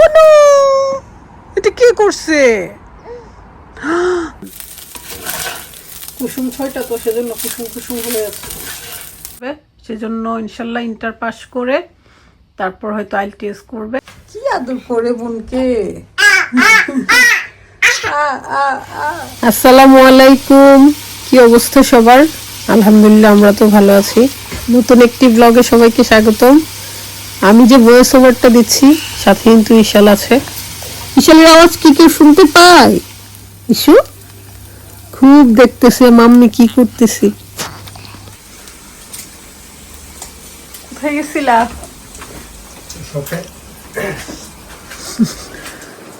ও no এটা কে করছে? কুসুম ছয়টা তো, সেজন্য কুসুম কুসুম হয়ে আছে সেজন্য ইনশাল্লাহ ইন্টার পাস করে তারপর হয়তো আইএলটিএস করবে। কি আদর করে বোনকে? আসসালামু আলাইকুম। কি অবস্থা সবার? আলহামদুলিল্লাহ, আমরা তো ভালো আছি। নতুন একটি ব্লগে সবাইকে স্বাগতম। আমি যে ভয়েস ওভারটা দিচ্ছি সাথে কিন্তু ইশাল আছে। ইশালের আওয়াজ কি কেউ শুনতে পায়? ইসু খুব দেখতেছে মাম্মি কি করতেছি? কোথায় গেছিলা?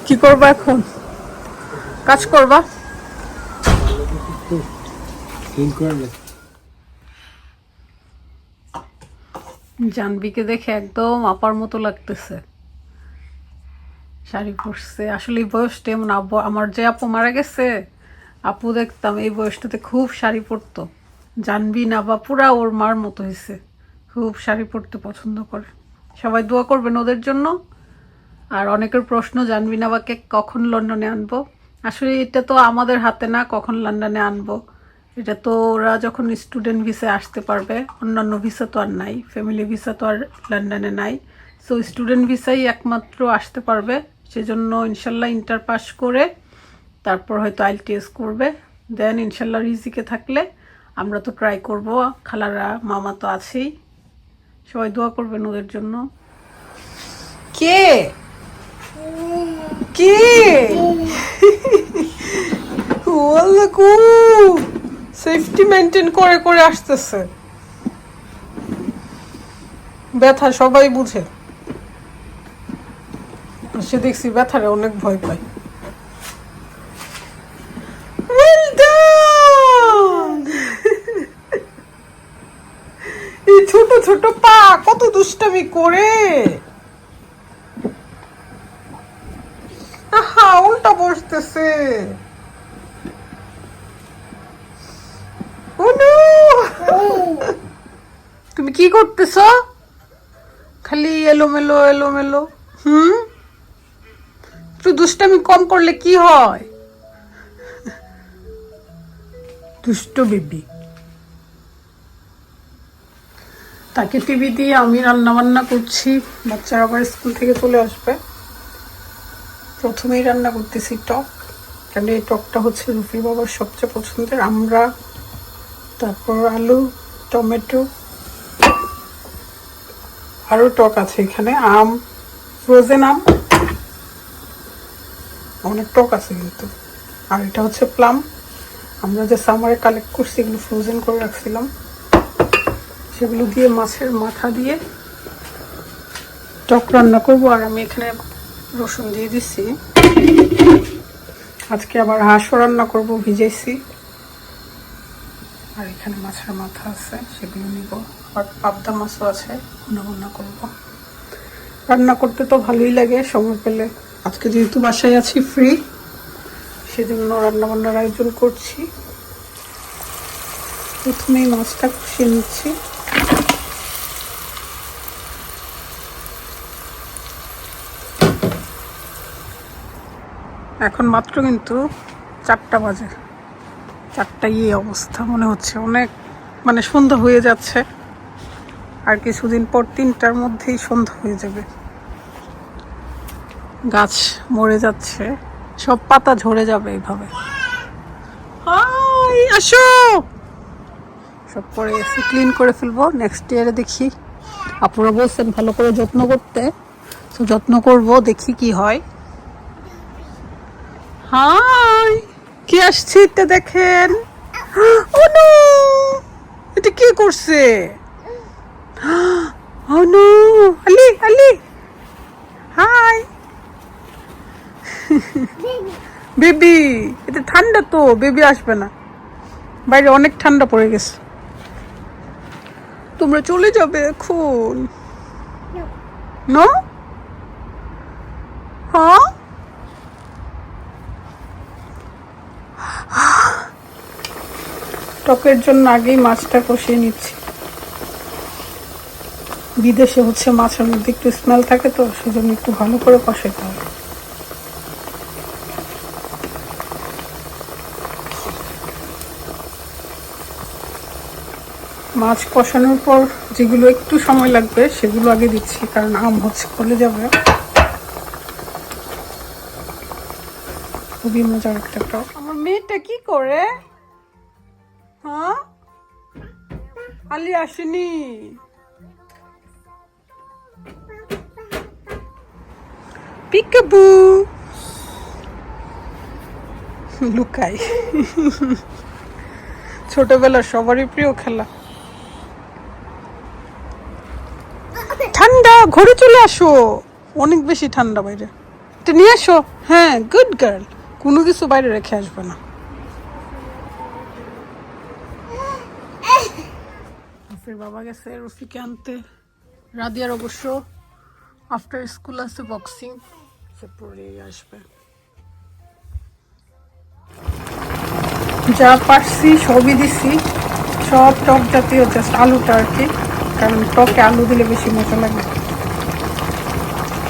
কি করবা এখন? কাজ করবা? জানবিকে দেখে একদম আপার মতো লাগতেছে। শাড়ি পরছে। আসলে এই বয়সটা এমন আব্বু, আমার যে আপু মারা গেছে, আপু দেখতাম এই বয়সটাতে খুব শাড়ি পরতো। জানবি না বা পুরা ওর মার মতো হয়েছে খুব শাড়ি পরতে পছন্দ করে। সবাই দোয়া করবেন ওদের জন্য। আর অনেকের প্রশ্ন জানবি না বা বাকে কখন লন্ডনে আনব? আসলে এটা তো আমাদের হাতে না, কখন লন্ডনে আনব? এটা তো ওরা যখন স্টুডেন্ট ভিসায় আসতে পারবে অন্যান্য ভিসা তো আর নাই ফ্যামিলি ভিসা তো আর লন্ডনে নাই। সো স্টুডেন্ট ভিসাই একমাত্র আসতে পারবে সেজন্য ইনশাল্লাহ ইন্টার পাস করে তারপর হয়তো আইএলটিএস করবে। দেন ইনশাল্লাহ রিজিকে থাকলে আমরা তো ট্রাই করব খালারা মামা তো আছেই। সবাই দোয়া করবেন ওদের জন্য। কে? কে? ওয়াল্লাকু সেফটি মেনটেন করে করে আসতেছে। ব্যথা সবাই বুঝে। সে দেখছি ব্যথারে অনেক ভয় পায়। এই ছোট ছোট পা কত দুষ্টামি করে। আহা, উল্টা বসতেছে। তুমি কি করতেছ? খালি এলোমেলো এলোমেলো। হুম? একটু দুষ্টামি কম করলে কি হয়? দুষ্ট বেবি। তাকে টিভি দিয়ে আমি রান্না বান্না করছি। বাচ্চারা আবার স্কুল থেকে চলে আসবে। প্রথমেই রান্না করতেছি টক। কারণ এই টকটা হচ্ছে রুফি বাবার সবচেয়ে পছন্দের। আমরা তারপর আলু, টমেটো আরও টক আছে এখানে, আম ফ্রোজেন আম, অনেক টক আছে কিন্তু। আর এটা হচ্ছে প্লাম আমরা যে সামারে কালেক্ট করছি, এগুলো ফ্রোজেন করে রাখছিলাম। সেগুলো দিয়ে মাছের মাথা দিয়ে টক রান্না করব। আর আমি এখানে রসুন দিয়ে দিচ্ছি। আজকে আবার হাঁসও রান্না করব ভিজেছি আর এখানে মাছের মাথা আছে, সেগুলো নিব। আর পাবদা মাছও আছে রান্না বান্না করব। রান্না করতে তো ভালোই লাগে, সময় পেলে। আজকে যেহেতু বাসায় আছি ফ্রি সেজন্য রান্না বান্নার আয়োজন করছি। প্রথমেই মাছটা কষিয়ে নিচ্ছি। এখন মাত্র কিন্তু চারটা বাজে। চারটায় এই অবস্থা, মনে হচ্ছে অনেক মানে সন্ধ্যা হয়ে যাচ্ছে। আর কিছুদিন পর তিনটার মধ্যেই সন্ধ্যা হয়ে যাবে। গাছ মরে যাচ্ছে, সব পাতা ঝরে যাবে এইভাবে। আসো! সব পরে এসে ক্লিন করে ফেলব নেক্সট ইয়ারে দেখি। আপুরা বলছেন ভালো করে যত্ন করতে, তো যত্ন করব, দেখি কি হয়। হাই! কি আসছে এটা দেখেন? ও নো এটা কে করছে? ও no Ali Ali! Hi baby এটা ঠান্ডা তো বেবি আসবে না। বাইরে অনেক ঠান্ডা পড়ে গেছে। তোমরা চলে যাবে এখন। নো হ্যাঁ টকের জন্য আগেই মাছটা কষিয়ে নিচ্ছি। বিদেশে হচ্ছে মাছের মধ্যে একটু স্মেল থাকে তো, সেজন্য একটু ভালো করে কষাইতে হবে। মাছ কষানোর পর যেগুলো একটু সময় লাগবে, সেগুলো আগে দিচ্ছি, কারণ আম হচ্ছে গলে যাবে। খুবই মজার একটা আমার মেয়েটা কি করে? হ্যাঁ? আলি আসেনি। পিকাবু লুকাই। ছোটবেলার সবারই প্রিয় খেলা। ঠান্ডা, ঘরে চলে আসো। অনেক বেশি ঠান্ডা বাইরে। এটা নিয়ে আসো। হ্যাঁ গুড গার্ল কোনো কিছু বাইরে রেখে আসবে না। রফির বাবা গেছে রফিকে আনতে। রাদিয়ার অবশ্য আফটার স্কুল আছে বক্সিং সে পরেই আসবে। যা পারছি সবই দিছি। সব টক জাতীয় জাস্ট আলুটা আর কি, কারণ টকে আলু দিলে বেশি মজা লাগে।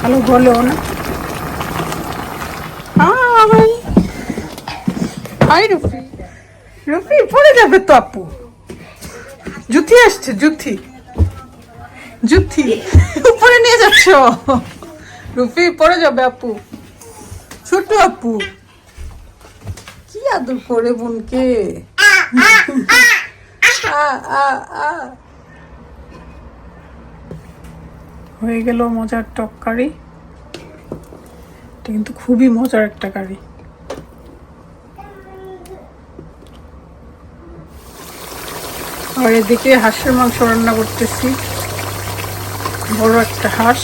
আলু গলেও না। হাই রুফি। রুফি, পড়ে যাবে তো আপু। জুথি আসছে জুথি জুথি উপরে নিয়ে যাচ্ছ। রুফি পরে যাবে আপু। ছোট আপু। কি আদর করে বোনকে। হয়ে গেল মজার টক কারি। কিন্তু খুবই মজার একটা কারি। আর এদিকে হাঁসের মাংস রান্না করতেছি। বড় একটা হাঁস।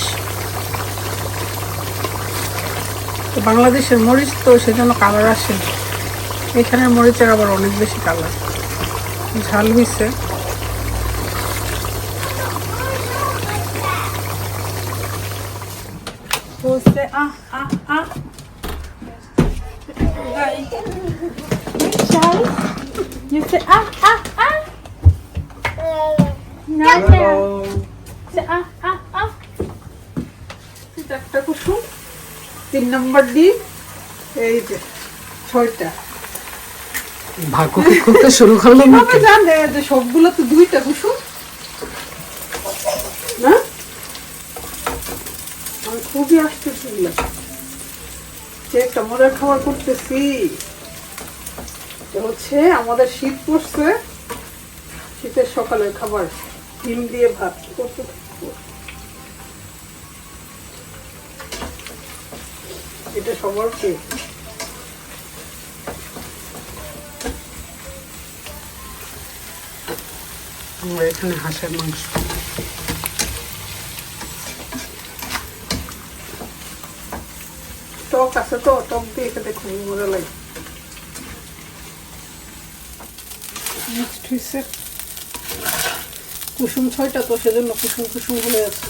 তো বাংলাদেশের মরিচ তো সেজন্য কালার আসে এখানের মরিচের আবার অনেক বেশি কালার ঝাল হয়েছে বলছে, আহ আহ আহ। You say ah. No, no. Say ah ah ah. এটা একটা কুসুম তিন নম্বর এই যে ছয়টা। ভাগ্য করতে শুরু করলেন তবে জানে যে সবগুলো তো দুইটা কুসুম। না? আমি খুবই আসতেছি যে একটা মজার খাবার করতেছি। হচ্ছে আমাদের শীত পড়ছে। শীতের সকালের খাবার ডিম দিয়ে ভাত। করতে এটা সবার আমরা এখানে হাঁসের মাংস। টক আছে তো, টক দিয়ে খেতে খুবই মজা লাগে। কুসুম ছয়টা, তো সেজন্য কুসুম কুসুম হয়ে আছে